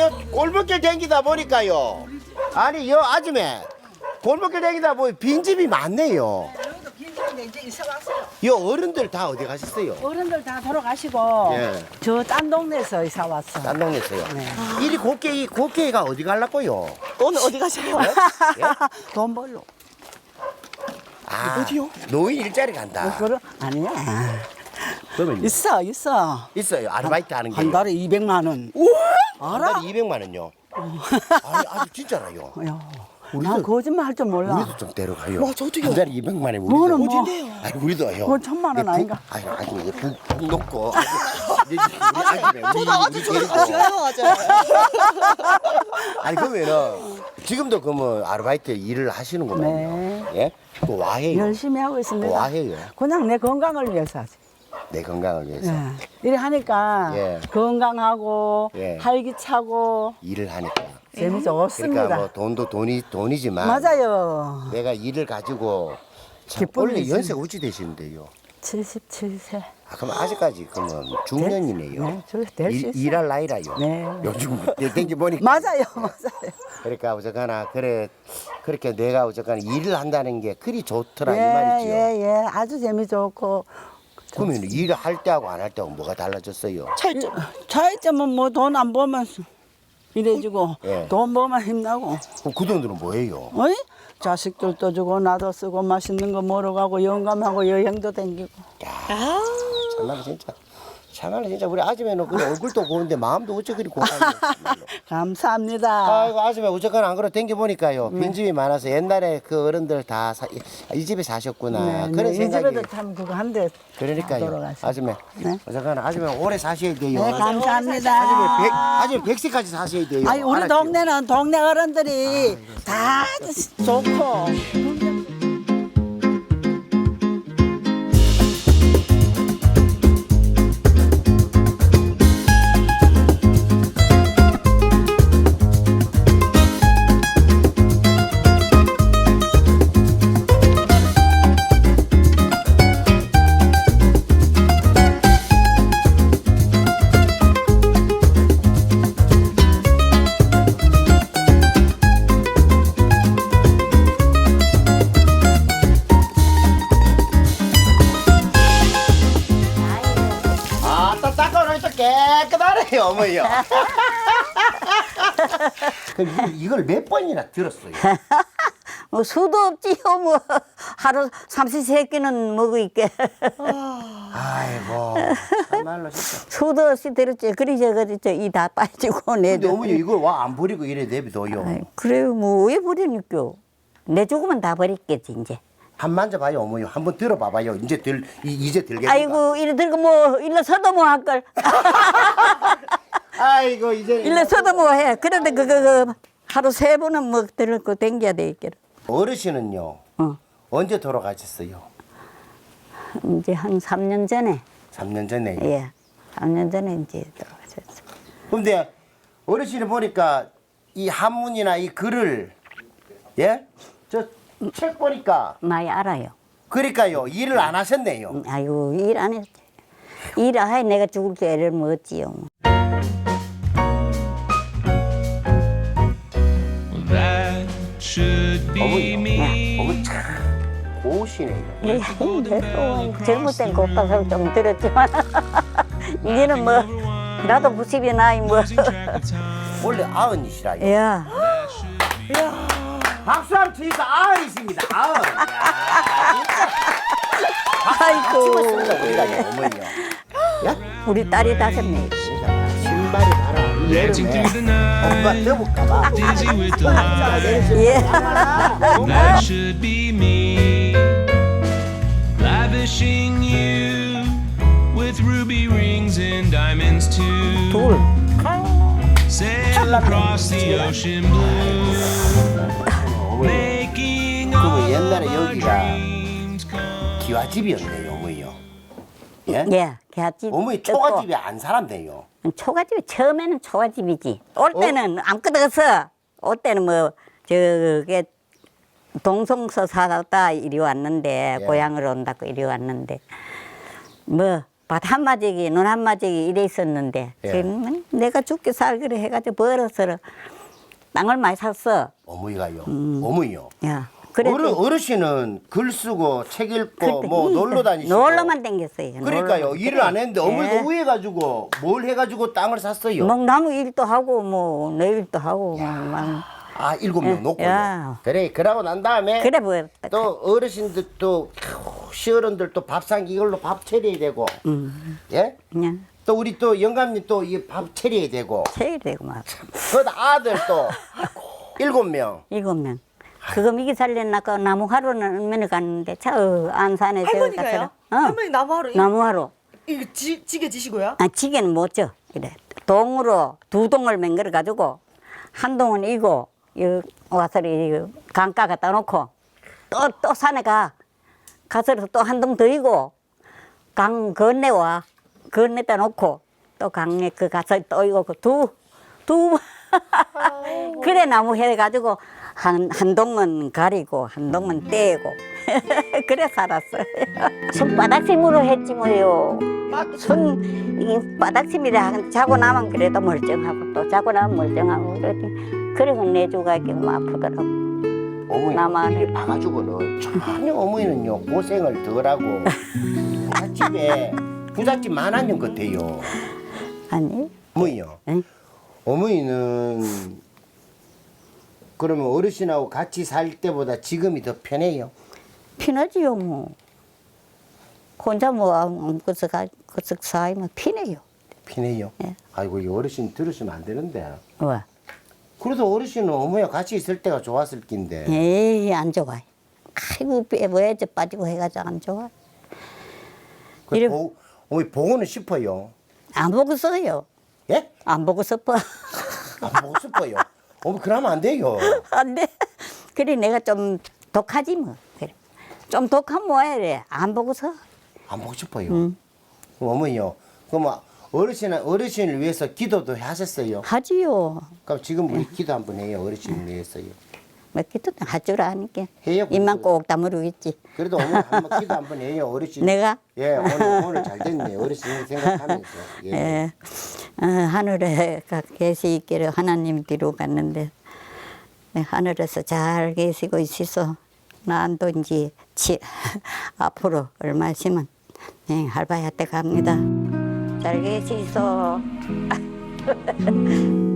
요 골목길 댕기다 보니까요. 아니 요 아줌에 골목길 댕기다 보니 빈집이 많네요. 여기도 빈집인데 이제 이사 왔어요. 요 어른들 다 어디 가셨어요? 어른들 다 돌아가시고 예. 저 딴 동네에서 이사 왔어. 딴 동네에서요. 네. 이리 곱게 이 곱게가 어디 갈라고요? 오늘 어디 가세요? 돈 벌러. 아, 어디요? 노인 일자리 간다. 그러 아니야. 그러면 있어 있어. 있어요. 아르바이트 하는 게. 한 달에 200만 원. 한 달에 200만 원요. 아니 아주 진짜라요. 야, 우리도- 난 거짓말 할 줄 몰라. 우리도 좀 데려가요. 와, 저도요. 한 달에 200만 원에 우리도. 뭐는 뭐. 아니 우리도요. 그거 천만 원 아닌가? 아니 아니 이게 북, 북 놓고. 저도 아주. 같이 가요, 아주. 아니 그러면은 지금도 그러면 아르바이트 일을 하시는구만요. 네. 예? 또 와해요. 열심히 하고 있습니다. 와해요. 그냥 내 건강을 위해서 하지. 내 건강을 위해서 예. 이래 하니까 예. 건강하고 예. 활기차고 일을 하니까. 재미 좋습니다. 그러니까 뭐 돈도 돈이 돈이지만 맞아요. 내가 일을 가지고 참 기쁨이 원래 있습니다. 연세가 어찌 되시는데요? 77세. 아, 그럼 아직까지 그러면 중년이네요. 네, 될수 일, 있어요. 일할 나이라요. 네. 요즘 땡기 보니까. 맞아요, 맞아요. 그러니까 어쨌거나 그래 그렇게 내가 어쨌거나 일을 한다는 게 그리 좋더라 이 예, 말이죠. 예, 예. 아주 재미 좋고. 그러면 일을 할 때하고 안 할 때하고 뭐가 달라졌어요? 차이점. 차이점은 뭐 돈 안 벌면 이래주고 예. 돈 벌면 힘나고. 그럼 그 돈들은 뭐예요? 어이? 자식들도 주고 나도 쓰고 맛있는 거 먹으러 가고 영감하고 여행도 다니고. 아, 참말로 진짜 참말로 진짜 우리 아줌매는 그래 얼굴도 고운데 마음도 어째 그리 고운지 감사합니다. 아이고 아줌마 어쨌거나 안 그래 댕겨 보니까요 빈집이 많아서 옛날에 그 어른들 다 이 집에 사셨구나 네, 그런 네, 이 생각이 집에도 참 그거 한대 그러니까요. 아줌마 네. 어쨌거나 아줌마 오래 사셔야 돼요 네, 감사합니다. 아줌마 백 아줌마 백세까지 사셔야 돼요 아니 우리 알았죠? 동네는 동네 어른들이 다 좋고 어머니요 그럼 이- 이걸 몇 번이나 들었어요? 뭐 수도 없지요 뭐. 하루 삼시세끼는 먹고 있게. 아이고 참말로 진짜. 수도 없이 들었지. 그리저 그리저 이다 빠지고 근데 내도. 어머니 이걸 와 안 버리고 이래 내비둬요? 아이, 그래요. 뭐 왜 버리니까? 내 죽으면 다 버렸겠지 이제 한 만져봐요 어머니. 한 번 들어봐봐요. 이제 들 이, 이제 들겠다. 아이고 이래 들고 뭐 일러 서도 뭐 할 걸. 아이고 이제 일러 서도 뭐 해. 그런데 그거 그 하루 세 번은 뭐 들고 댕겨야 되겠 어르신은요 어. 언제 돌아가셨어요? 이제 한 3년 전에. 3년 전에. 예. 3년 전에 이제 돌아가셨어 근데 어르신이 보니까 이 한문이나 이 글을 예? 저 책 보니까. 많이 알아요. 그러니까요. 일을 안 하셨네요. 아이고 일 안 했지. 일을 해 내가 죽을 때 애를 먹었지요. That should be 어머니요. me. 어머니 참 고우시네요 예, 뭐 잘못된 것 같아서 좀 들었지만. 이제는 뭐 나도 90이 나이 뭐. 원래 아흔이시라요. 야, 박수 한번 치니까 아흔이십니다 아흔 아이고 우리가 어머니요 야? 우리 딸이 다섯 명. 신발이 봐라 이 night, 엄마 with delight. 예. That should be me. Lavishing you with ruby rings and diamonds too. 둘. Sail across the ocean blue. 그러면 all 옛날에 여기가. 기와집이었네요 어머니요 예? 예, 개집. 어머니 초가집에 안 살았네요 초가집이 처음에는 초가집이지. 올 때는 아무것도 없어. 올 때는 뭐 저게 동성서 살았다 이리 왔는데 예. 고향으로 온다고 이리 왔는데 뭐 밭 한마디기 눈 한마디기 이래 있었는데 예. 지금은 내가 죽게 살기로 해가지고 벌어서 땅을 많이 샀어. 어머니가요. 어머니요. 야, 그래. 어르, 어르신은 글 쓰고 책 읽고 그때 뭐 이- 놀러 다니시고 놀러만 댕겼어요. 그러니까요 놀러만. 일을 안 했는데 어머니가 예. 우해가지고 뭘 해가지고 땅을 샀어요 뭐 나무 일도 하고 뭐 내 일도 하고 뭐 막. 아 일곱 명 예. 놓고 야. 그래 그러고 난 다음에 그래 보였다. 또 어르신들 또 시어른들 또 밥상 이걸로 밥 차려야 되고 음. 예? 그냥 또 우리 또 영감님 또 이밥 차려야 되고 제일 되고 막 그다 아들 또 일곱 명 일곱 명. 그거 미기 살려나 그 나무 하루는 면에 갔는데 차 어, 안산에 할머니가요? 어. 할머니 나무하러 나무 하루. 이거 지, 지게 지시고요? 아, 지게는 못 져. 이래. 동으로 두 동을 맹글어 가지고 한 동은 이고 이 와서 이 강가 갖다 놓고 또 또 산에 가 가서 또 한 동 더 이고 강 건네와 건네다 놓고 또 강에 그 가서 또 이고 두두 그래 나무 해 가지고 한, 한 동은 가리고 한 동은 떼고 그래 살았어. 손바닥심으로 했지 뭐요. 손 이게 바닥심이라 자고 나면 그래도 멀쩡하고 또 자고 나면 멀쩡하고 그러더니 그래서 내주가 이렇게 막 아프더라고. 어머니 나만의- 일 봐가지고는 전혀 어머니는요 고생을 덜하고 부잣집에 부잣집 만화년 같아요 아니 어머니요 응? 어머니는 그러면 어르신하고 같이 살 때보다 지금이 더 편해요 피나지요 뭐. 혼자 뭐 아무것도 가 그서 사이면 피네요. 편해요 예. 아이고 이 어르신 들으시면 안 되는데 와. 그래도 어르신은 어머니와 같이 있을 때가 좋았을 낀데 에이 안 좋아요. 아이고 빼보야지 빠지고 해가지고 안 좋아. 그 이름- 보, 어머니 보고는 싶어요 안 보고 써요. 예? 안 보고 싶어. 안 보고 싶어요 어머니 그러면 안 돼요 안 돼. 그래 내가 좀 독하지 뭐. 그래. 좀 독하면 뭐야 래. 안 보고 서. 안 보고 싶어요 응. 그럼 어머니요 그럼 어르신 어르신을 위해서 기도도 하셨어요 하지요. 그럼 지금 우리 기도 한번 해요 어르신을 위해서요 몇 개도 할줄 아니까. 해요, 입만. 꼭 다물고 있지. 그래도 어머니 한번 기도 한번 해요 어르신 내가? 예 오늘 오늘 잘 됐네 어르신 생각하면서 예. 예. 어, 하늘에 가- 계시기를 하나님 뒤로 갔는데 네, 하늘에서 잘 계시고 있어서 난도 이제 치, 앞으로 얼마 있으면 네, 할바야 때 갑니다. 잘 계시소.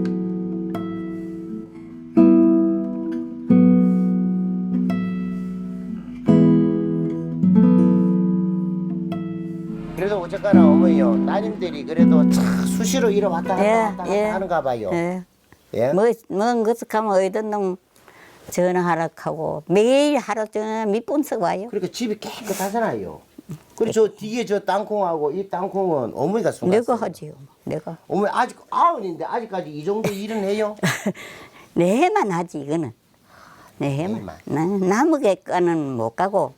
어쨌거나 어머니요 따님들이 그래도 참 수시로 이래 왔다 갔다 예, 왔다 갔다 예. 하는가 봐요 예. 예? 뭐, 먼 것을 가면 어디든 놈 전화하라 하고 매일 하루 몇번 쓰고 와요. 그러니까 집이 깨끗하잖아요 그리고 저 뒤에 저 땅콩하고 이 땅콩은 어머니가 숨갔어요 내가 하지요. 내가. 어머니 아직 아흔인데 아직까지 이 정도 일은 해요? 내 해만 하지 이거는. 내 해만. 해만. 나, 나무개 거는 못 가고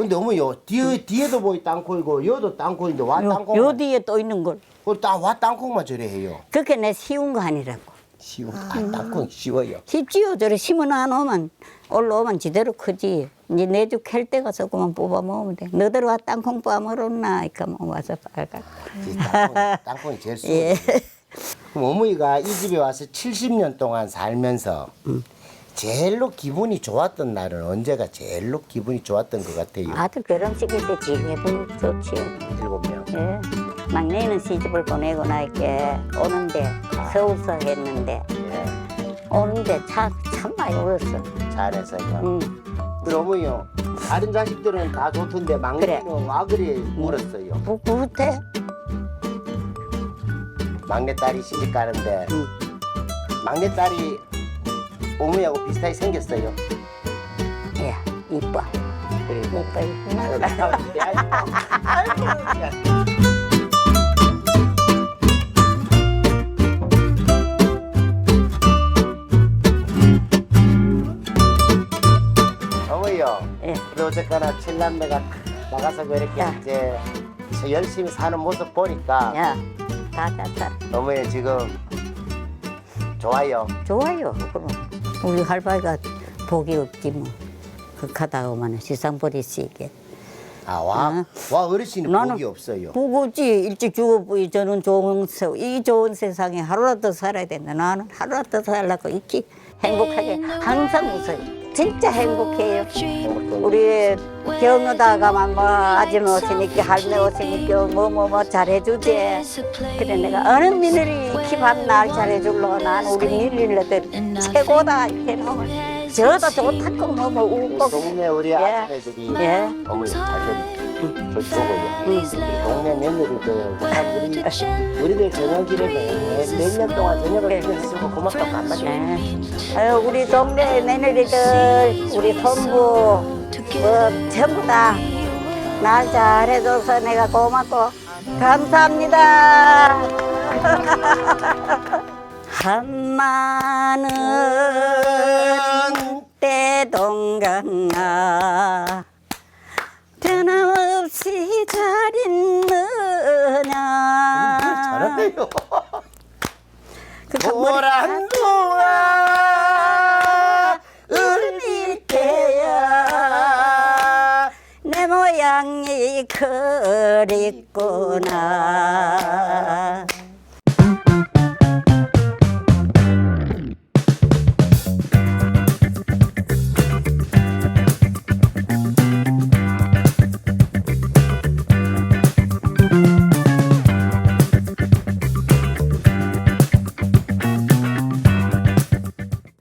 근데 어머니요 뒤에 뒤에도 보이 땅콩이고 여도 땅콩인데 와 요, 땅콩 요 뒤에 또 있는 걸. 그땅와 땅콩만 저래 해요 그게 내 쉬운 거 아니라고. 쉬워 아, 땅콩 쉬워요 쉽지요. 저래 심어 놔 놓으면 올라오면 지대로 크지. 이제 내주 캘때 가서 그만 뽑아 먹으면 돼. 너들 와 땅콩 뽑아 먹었나? 이까 뭐 와서 빨까. 이 땅콩, 땅콩이 제일 쉬워요 예. 그럼 어머니가 이 집에 와서 70년 동안 살면서 제일로 기분이 좋았던 날은 언제가 제일로 기분이 좋았던 것 같아요 아들 결혼식일 때 기분 좋지요. 일곱 명 예. 막내는 시집을 보내고 나이게 오는데 서울서 했는데 예. 오는데 참, 참 많이 울었어. 잘해서요 응. 어머니요 다른 자식들은 다 좋던데 막내는 와 그리 울었어요 부, 부태? 막내딸이 시집 가는데 응. 막내딸이 어머니하고 비슷하게 생겼어요. 예, 이뻐. 그래. 이뻐, 이뻐. 어머니요. 예. 그래도 어쨌거나 칠남매가 나가서 그렇게 야. 이제 열심히 사는 모습 보니까 야, 다 잤다. 어머니 지금 좋아요. 좋아요, 그럼. 우리 할바이가 복이 없지 뭐. 극하다 오면 시상 버리시게. 아 와 와 어르신은 나는 복이 없어요. 누구지 일찍 죽어보이 저는 좋은 세, 이 좋은 세상에 하루라도 살아야 된다. 나는 하루라도 살라고 이렇게 행복하게 항상 웃어요. 진짜 행복해요. 우리 경유다가만 뭐 아줌마 오시니까 할매 오시니까 뭐뭐뭐 잘해주지. 그래 내가 어느 며느리 이렇게 밤날 잘해줄러 난 우리 며느리들 최고다 이렇게 하면 저도 좋다고 뭐뭐 웃고 동네 우리 예. 아줌마들이 예. 어머니 잘좀 저쪽으요. 동네 며느리들 우리 우리들 저녁이래도 몇년 동안 저녁을 해주고 고맙다고 한마디. 네. 아유, 우리 동네 며느리들, 우리 손부, 뭐, 전부 다날 잘해줘서 내가 고맙고, 감사합니다. 한마는 떼동강아, 변함없이 잘 있느냐. 잘하네요. 그 노란 동아 을밀 때야 내 모양이 그립구나